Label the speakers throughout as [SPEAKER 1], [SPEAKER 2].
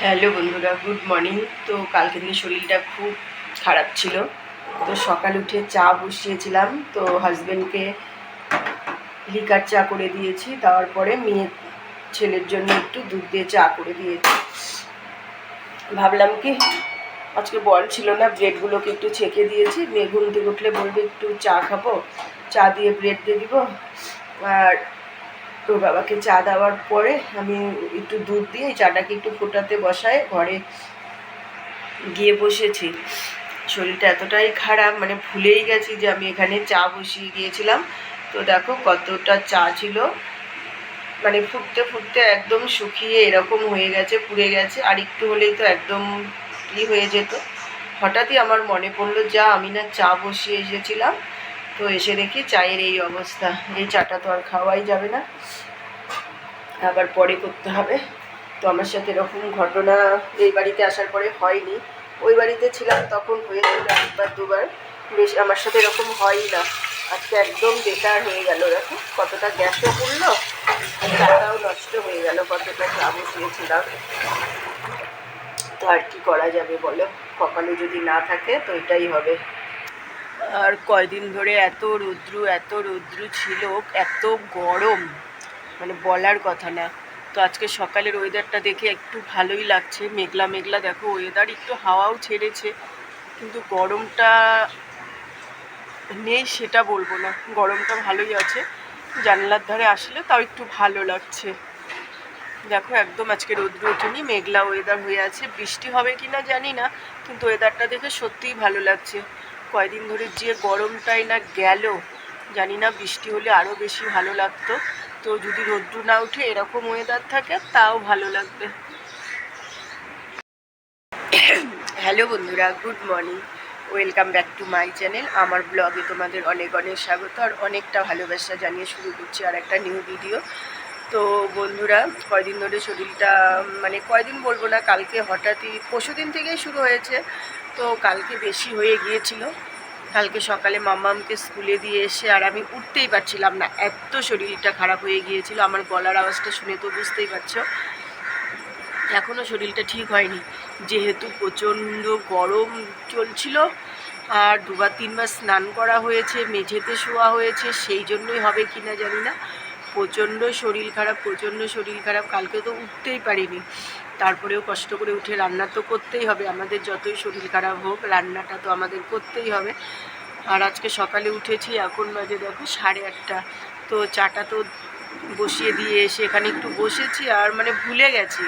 [SPEAKER 1] Hello বন্ধুরা, good morning. তো কালকে থেকে শরীরটা খুব খারাপ ছিল। তো সকাল উঠে চা বসিয়েছিলাম। তো হাজব্যান্ডকে লিকার চা করে দিয়েছি। তারপরে মেয়ে ছেলের জন্য একটু দুধ দিয়ে চা করে দিয়েছি। ভাবলাম কি, আজকে বল ছিল না, ব্রেডগুলোকে একটু ছেঁকে দিয়েছি। মেয়ে ঘুম থেকে উঠলে বলবে, একটু চা খাব, চা দিয়ে ব্রেড দিয়ে দিব। আর তোর বাবাকে চা দেওয়ার পরে আমি একটু দুধ দিয়ে চাটাকে একটু ফোটাতে বসায়, ঘরে গিয়ে বসেছি। শরীরটা এতটাই খারাপ মানে ভুলেই গেছি যে আমি এখানে চা বসিয়ে গিয়েছিলাম। তো দেখো কতটা চা ছিল। মানে ফুটতে ফুটতে একদম শুকিয়ে এরকম হয়ে গেছে, পুড়ে গেছে। আর একটু হলেই তো একদম ই হয়ে যেত। হঠাৎই আমার মনে পড়ল, যা আমি না চা বসিয়ে এসেছিলাম। তো এসে দেখি চায়ের এই অবস্থা। এই চাটা তো আর খাওয়াই যাবে না। আবার পরে করতে হবে। তো আমার সাথে এরকম ঘটনা এই বাড়িতে আসার পরে হয়নি। ওই বাড়িতে ছিলাম তখন হয়েছিল একবার দুবার। বেশ আমার সাথে এরকম হয়ই না। আজকে একদম বেকার হয়ে গেল। দেখো কতটা গ্যাসও পড়ল চাটাও নষ্ট হয়ে গেল, কতটা চা বসিয়েছিলাম তো আর কি করা যাবে বলো? কপালে যদি না থাকে তো এটাই হবে। আর কয়দিন ধরে এত রৌদ্রু এত রৌদ্রু ছিল, এত গরম। মানে বলার কথা না। তো আজকে সকালের ওয়েদারটা দেখে একটু ভালোই লাগছে। মেঘলা মেঘলা, দেখো ওয়েদার একটু হাওয়াও ছেড়েছে। কিন্তু গরমটা নেই সেটা বলব না। গরমটা ভালোই আছে। জানলার ধারে আসলে তাও একটু ভালো লাগছে। দেখো একদম আজকে রৌদ্র ওঠেনি মেঘলা ওয়েদার হয়ে আছে। বৃষ্টি হবে কি না জানি না, কিন্তু ওয়েদারটা দেখে সত্যিই ভালো লাগছে। কয়দিন ধরে যে গরমটাই না গেল, জানি না বৃষ্টি হলে আরও বেশি ভালো লাগতো। তো যদি রোদ্দু না উঠে এরকম ওয়েদার থাকে, তাও ভালো লাগবে। হ্যালো বন্ধুরা good morning welcome back to my channel আমার ব্লগে তোমাদের অনেক অনেক স্বাগত আর অনেকটা ভালোবাসা জানিয়ে শুরু করছি আর একটা নিউ ভিডিও তো বন্ধুরা, কয়দিন ধরে শরীরটা মানে কয়দিন বলব না, কালকে হঠাৎই পরশু দিন থেকেই শুরু হয়েছে, তো কালকে বেশি হয়ে গিয়েছিল। কালকে সকালে মাম্মামকে স্কুলে দিয়ে এসে আর আমি উঠতেই পারছিলাম না, এত শরীরটা খারাপ হয়ে গিয়েছিল, আমার গলার আওয়াজটা শুনে তো বুঝতেই পারছ। এখনও শরীরটা ঠিক হয়নি, যেহেতু প্রচণ্ড গরম চলছিল, আর দুবার তিনবার স্নান করা হয়েছে, মেঝেতে শোয়া হয়েছে, সেই জন্যই হবে কি না জানি না। প্রচণ্ড শরীর খারাপ, প্রচণ্ড শরীর খারাপ। কালকে তো উঠতেই পারিনি। তারপরেও কষ্ট করে উঠে রান্না তো করতেই হবে। আমাদের যতই শরীর খারাপ হোক, রান্নাটা তো আমাদের করতেই হবে। আর আজকে সকালে উঠেছি, এখন বাজে দেখো সাড়ে আটটা। তো চাটা তো বসিয়ে দিয়ে এসে এখানে একটু বসেছি আর মানে ভুলে গেছি।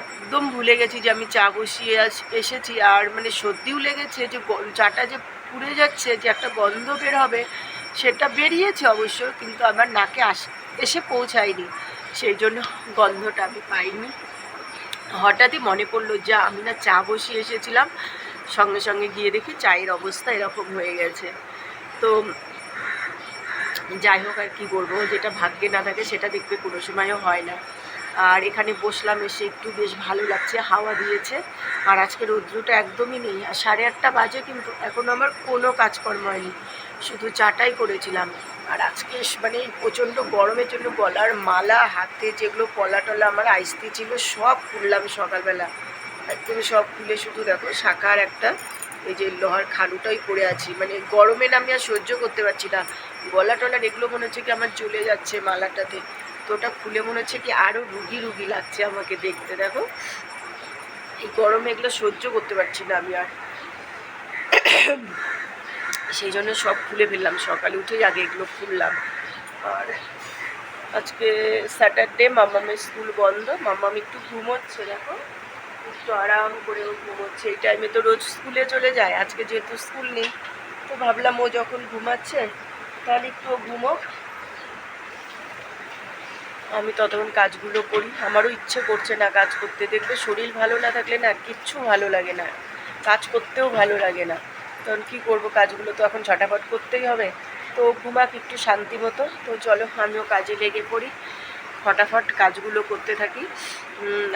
[SPEAKER 1] একদম ভুলে গেছি যে আমি চা বসিয়ে এসেছি। আর মানে সর্দিও লেগেছে যে চাটা যে পুড়ে যাচ্ছে, যে একটা গন্ধ বের হবে সেটা বেরিয়েছে অবশ্য, কিন্তু আমার নাকে আস, এসে পৌঁছায়নি। সেই জন্য গন্ধটা আমি পাইনি। হঠাৎই মনে পড়ল, যা, আমি না চা বসিয়ে এসেছিলাম। সঙ্গে সঙ্গে গিয়ে দেখি চায়ের অবস্থা এরকম হয়ে গেছে। তো যাই হোক আর কি করব যেটা ভাগ্যে না থাকে সেটা দেখবে কোনো সময়ও হয় না। আর এখানে বসলাম, এসে একটু বেশ ভালো লাগছে, হাওয়া দিয়েছে। আর আজকে রৌদ্রটা একদমই নেই। আর সাড়ে আটটা বাজে কিন্তু এখন আমার কোনো কাজকর্ম হয়নি। শুধু চাটাই করেছিলাম। আর আজকে মানে প্রচণ্ড গরমের জন্য গলার মালা, হাতে যেগুলো পলা টলা আমার আইসতে ছিল, সব খুললাম সকালবেলা। একদম সব খুলে শুধু দেখো, শাখার একটা এই যে লোহার খালুটাই পরে আছি। মানে গরমে না আমি আর সহ্য করতে পারছি না। গলা টলার এগুলো মনে হচ্ছে কি আমার চলে যাচ্ছে মালাটাতে। তো ওটা খুলে মনে হচ্ছে কি আরও রুগী রুগী লাগছে আমাকে দেখতে, দেখো। এই গরমে এগুলো সহ্য করতে পারছি না আমি আর। সেই জন্য সব খুলে ফেললাম। সকালে উঠেই আগে এগুলো খুললাম। আর আজকে স্যাটারডে মামামের স্কুল বন্ধ। মামাম একটু ঘুমোচ্ছে, দেখো। একটু আরাম করে ও ঘুমোচ্ছে। এই টাইমে তো রোজ স্কুলে চলে যায়। আজকে যেহেতু স্কুল নেই, তো ভাবলাম ও যখন ঘুমাচ্ছে, তাহলে একটু ও ঘুমোক। আমি ততক্ষণ কাজগুলো করি। আমারও ইচ্ছে করছে না কাজ করতে। দেখবে শরীর ভালো না থাকলে না কিচ্ছু ভালো লাগে না। কাজ করতেও ভালো লাগে না। তখন কী করব? কাজগুলো তো এখন ছটাফট করতেই হবে। তো ঘুমাক একটু শান্তি মতো। তো চলো, আমিও কাজে লেগে পড়ি। ফটাফট কাজগুলো করতে থাকি।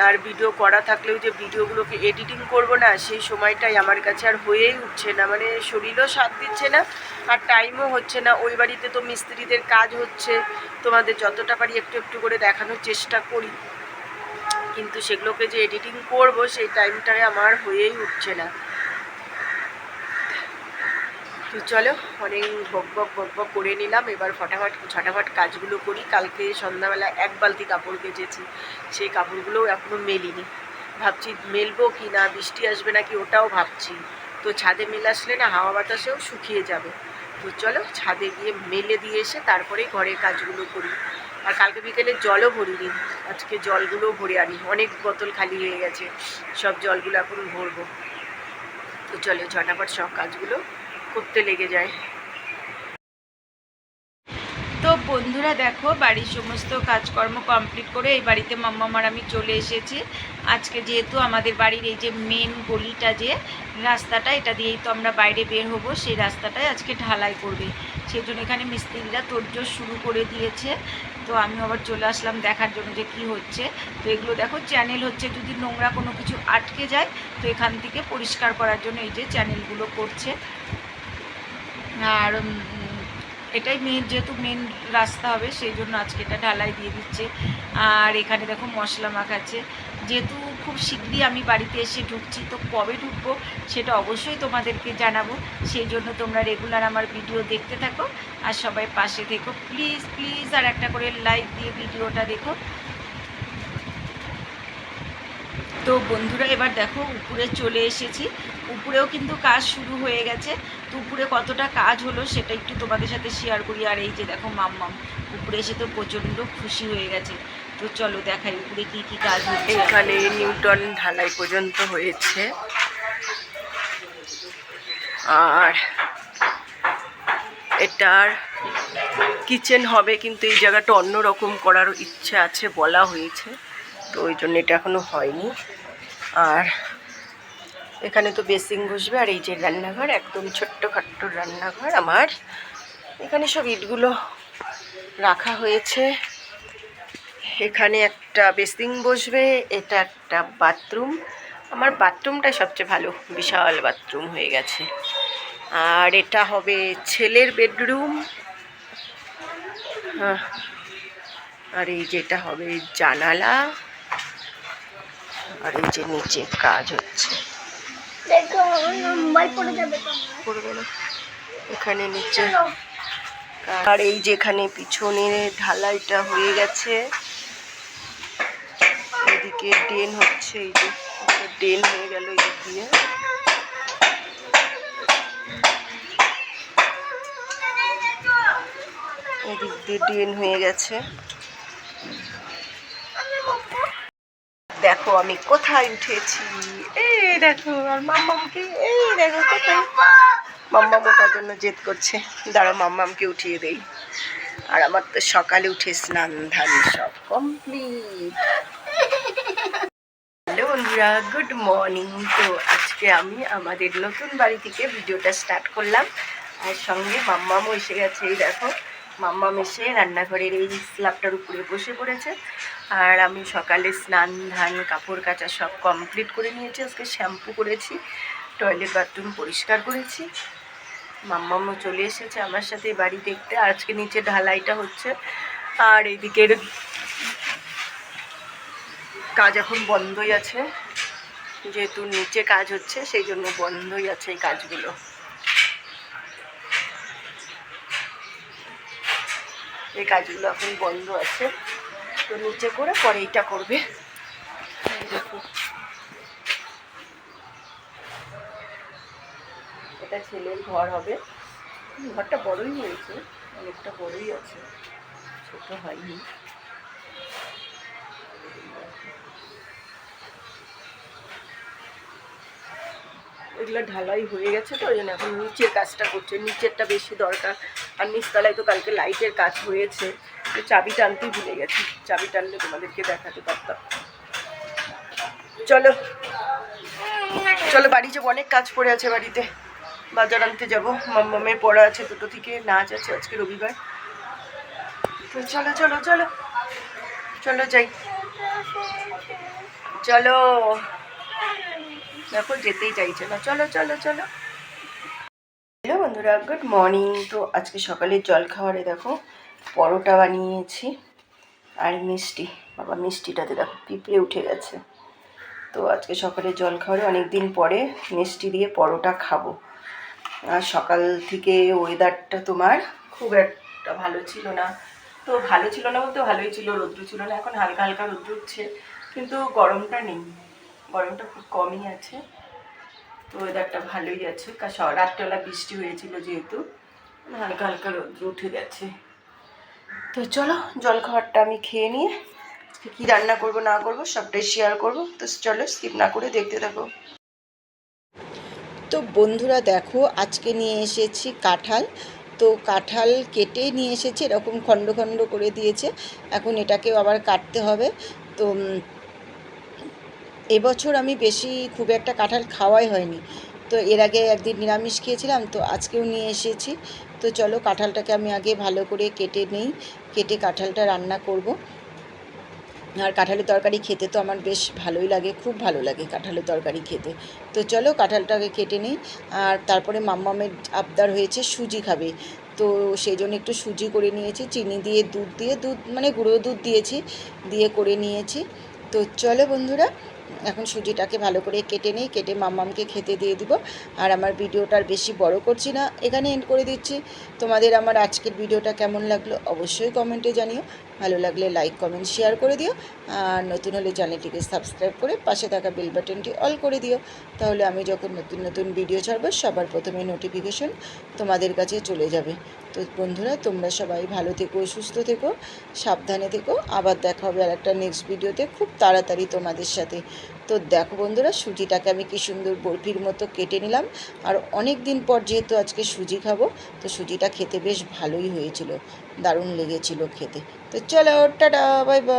[SPEAKER 1] আর ভিডিও করা থাকলেও যে ভিডিওগুলোকে এডিটিং করব না, সেই সময়টাই আমার কাছে আর হয়েই উঠছে না। মানে শরীরও সাথ দিচ্ছে না, আর টাইমও হচ্ছে না। ওই বাড়িতে তো মিস্ত্রিদের কাজ হচ্ছে। তোমাদের যতটা পারি একটু একটু করে দেখানোর চেষ্টা করি। কিন্তু সেগুলোকে যে এডিটিং করব, সেই টাইমটায় আমার হয়েই উঠছে না। তো চলো, অনেক বক বক বক বক করে নিলাম, এবার ফটাফট ছটাফট কাজগুলো করি। কালকে সন্ধ্যাবেলা এক বালতি কাপড় কেচেছি, সেই কাপড়গুলোও এখনও মেলিনি। ভাবছি মেলবো কি না, বৃষ্টি আসবে নাকি ওটাও ভাবছি। তো ছাদে মেলে আসলে না, হাওয়া বাতাসেও শুকিয়ে যাবে। তো চলো, ছাদে গিয়ে মেলে দিয়ে এসে তারপরে ঘরের কাজগুলো করি। আর কালকে বিকেলে জলও ভরিনি, আজকে জলগুলো ভরে আনি। অনেক বোতল খালি হয়ে গেছে, সব জলগুলো এখন ভরবো। তো চলো ঝটাপট সব কাজগুলো করতে লেগে যায়।
[SPEAKER 2] তো বন্ধুরা দেখো, বাড়ির সমস্ত কাজকর্ম কমপ্লিট করে এই বাড়িতে মাম্মামার আমি চলে এসেছি। আজকে যেহেতু আমাদের বাড়ির এই যে মেন গলিটা যে, রাস্তাটা, এটা দিয়েই তো আমরা বাইরে বের হব, সেই রাস্তাটাই আজকে ঢালাই করবে। সেই জন্য এখানে মিস্ত্রিরা তোড়জোড় শুরু করে দিয়েছে। তো আমি আবার চলে আসলাম দেখার জন্য যে কি হচ্ছে। তো এগুলো দেখো চ্যানেল হচ্ছে, যদি নোংরা কোনো কিছু আটকে যায়, তো এখান থেকে পরিষ্কার করার জন্য এই যে চ্যানেলগুলো করছে। আর এটাই মেন যেহেতু মেন রাস্তা হবে সেই জন্য আজকে এটা ঢালাই দিয়ে দিচ্ছে। আর এখানে দেখো মশলা মাখাচ্ছে। যেহেতু খুব শীঘ্রই আমি বাড়িতে এসে ঢুকছি, তো কবে ঢুকবো সেটা অবশ্যই তোমাদেরকে জানাব। সেই জন্য তোমরা রেগুলার আমার ভিডিও দেখতে থাকো আর সবাই পাশে থেকো। প্লিজ প্লিজ আর একটা করে লাইক দিয়ে ভিডিওটা দেখো। তো বন্ধুরা, এবার দেখো উপরে চলে এসেছি। উপরেও কিন্তু কাজ শুরু হয়ে গেছে। তো উপরে কতটা কাজ হলো সেটা একটু তোমাদের সাথে শেয়ার করি। আর এই যে দেখো মাম্মাম, উপরে এসে তো প্রচণ্ড খুশি হয়ে গেছে। তো চলো দেখাই উপরে কি কি কাজ হচ্ছে।
[SPEAKER 1] এখানে নিউটন ঢালাই পর্যন্ত হয়েছে। আর এটার কিচেন হবে কিন্তু এই জায়গাটা অন্যরকম করার ইচ্ছে আছে বলা হয়েছে। তো ওই জন্য এটা এখনও হয়নি। আর এখানে তো বেসিং বসবে আর এই যে রান্নাঘর, একদম ছোট্ট খাট্ট রান্নাঘর আমার। এখানে সব ইটগুলো রাখা হয়েছে। এখানে একটা বেসিং বসবে, এটা একটা বাথরুম। আমার বাথরুমটা সবচেয়ে ভালো, বিশাল বাথরুম হয়ে গেছে। আর এটা হবে ছেলের বেডরুম। আর এই যেটা হবে জানালা। আর এই যে নিচে কাজ হচ্ছে। এখানে নিচে। আর এই যেখানে পিছনে ঢালাইটা হয়ে গেছে। এদিকে ড্রেন হচ্ছে, এই যে ড্রেন হয়ে গেল এদিক দিয়ে। এদিক দিয়ে ড্রেন হয়ে গেছে। দেখো, আমি কোথায় উঠেছি? এই দেখো, আর মাম্মামকে, এই দেখো, কোথায়? মাম্মাম ওটার জন্য জেদ করছে। দাঁড়া, মাম্মামকে উঠিয়ে দেই। আর আমার তো সকালে উঠে স্নান ধান সব কমপ্লিট হ্যালো বন্ধুরা, গুড মর্নিং। তো আজকে আমি আমাদের নতুন বাড়ি থেকে ভিডিওটা স্টার্ট করলাম। আর সঙ্গে মাম্মামও এসে গেছে, এই দেখো। মাম্মাম এসে রান্নাঘরের এই স্ল্যাবটার উপরে বসে পড়েছে। আর আমি সকালে স্নান, ধান, কাপড় কাচা সব কমপ্লিট করে নিয়েছি। আজকে শ্যাম্পু করেছি টয়লেট বাথরুম পরিষ্কার করেছি। মাম্মামও চলে এসেছে আমার সাথে বাড়ি দেখতে। আজকে নিচে ঢালাইটা হচ্ছে। আর এইদিকের কাজ এখন বন্ধই আছে। যেহেতু নিচে কাজ হচ্ছে, সেই জন্য বন্ধই আছে এই কাজগুলো। এই কাজগুলো এখন বন্ধ আছে। তো নিচে করে পরে এইটা করবে। এটা ছেলের ঘর হবে। ঘরটা বড়ই হয়েছে, অনেকটা বড়ই আছে। ছোট হয়নি। এগুলো ঢালাই হয়ে গেছে তো, ওই জন্য এখন নিচের কাজটা করছে। নিচেরটা বেশি দরকার। আর নিচতলায় তো কালকে লাইটের কাজ হয়েছে। তো চাবি টানতেই ভুলে গেছি। চাবি টানলে তোমাদেরকে দেখাতে পারতাম। চলো। চলো, বাড়ি যাব। অনেক কাজ পড়ে আছে বাড়িতে। বাজার আনতে যাব। মাম্মামের পড়া আছে দুটো থেকে, নাচ আছে আজকে রবিবার। তো চলো চলো চলো। চলো যাই। চলো। দেখো, যেতেই চাইছে না। চলো চলো চলো। হ্যালো বন্ধুরা, গুড মর্নিং। তো আজকে সকালে জল খাবারে দেখো, পরোটা বানিয়েছি আর মিষ্টি।
[SPEAKER 2] বাবা, মিষ্টিটাতে দেখো, পিঁপড়ে উঠে গেছে। তো আজকে সকালে জল খাওয়ারে অনেক দিন পরে মিষ্টি দিয়ে পরোটা খাব। আর সকাল থেকে ওয়েদারটা তোমার খুব একটা ভালো ছিল না। তো ভালো ছিল না বলতে ভালোই ছিল রৌদ্র ছিল না। এখন হালকা হালকা রৌদ্র উঠছে। কিন্তু গরমটা নেই। গরমটা খুব কমই আছে। তো ওয়েদারটা ভালোই আছে। রাত্রেবেলা বৃষ্টি হয়েছিল যেহেতু, হালকা হালকা রৌদ্র উঠে গেছে। তো চলো জল খাবারটা আমি খেয়ে নিয়ে, আজকে কী রান্না করব, না করব, সবটাই শেয়ার করব। তো চলো স্কিপ না করে দেখতে থাকো। তো বন্ধুরা দেখো, আজকে নিয়ে এসেছি কাঁঠাল। তো কাঁঠাল কেটে নিয়ে এসেছি, এরকম খণ্ড খণ্ড করে দিয়েছে। এখন এটাকেও আবার কাটতে হবে। তো এবছর আমি বেশি খুব একটা কাঁঠাল খাওয়াই হয়নি। তো এর আগে একদিন নিরামিষ খেয়েছিলাম, তো আজকেও নিয়ে এসেছি। তো চলো কাঁঠালটাকে আমি আগে ভালো করে কেটে নেই, কেটে কাঁঠালটা রান্না করব। আর কাঁঠালের তরকারি খেতে তো আমার বেশ ভালোই লাগে, খুব ভালো লাগে কাঁঠালের তরকারি খেতে। তো চলো কাঁঠালটাকে কেটে নিই, আর তারপরে মাম্মামের আবদার হয়েছে সুজি খাবে। তো সেই জন্য একটু সুজি করে নিয়েছি, চিনি দিয়ে দুধ দিয়ে, দুধ মানে গুঁড়ো দুধ দিয়েছি, দিয়ে করে নিয়েছি। তো চলো বন্ধুরা, এখন সুজিটাকে ভালো করে কেটে নিই, কেটে মাম্মামকে খেতে দিয়ে দিব। আর আমার ভিডিওটা আর বেশি বড় করছি না, এখানে এন্ড করে দিচ্ছি। তোমাদের আমার আজকের ভিডিওটা কেমন লাগল অবশ্যই কমেন্টে জানিও। ভালো লাগলে লাইক কমেন্ট শেয়ার করে দিও। আর নতুন হলে চ্যানেলটিকে সাবস্ক্রাইব করে পাশে থাকা বেল বাটনটি অল করে দিও। তাহলে আমি যখন নতুন নতুন ভিডিও ছাড়বো, সবার প্রথমে নোটিফিকেশন তোমাদের কাছে চলে যাবে। তো বন্ধুরা, তোমরা সবাই ভালো থেকো, সুস্থ থেকো, সাবধানে থেকো। আবার দেখা হবে আর একটা নেক্সট ভিডিওতে খুব তাড়াতাড়ি তোমাদের সাথে। তো দেখো বন্ধুরা, সুজিটাকে আমি কি সুন্দর বরফির মতো কেটে নিলাম। আর অনেক দিন পর যেহেতু আজকে সুজি খাব, তো সুজিটা খেতে বেশ ভালোই হয়েছিল, দারুণ লেগেছিল খেতে। তো চলো, টাটা বাই বাই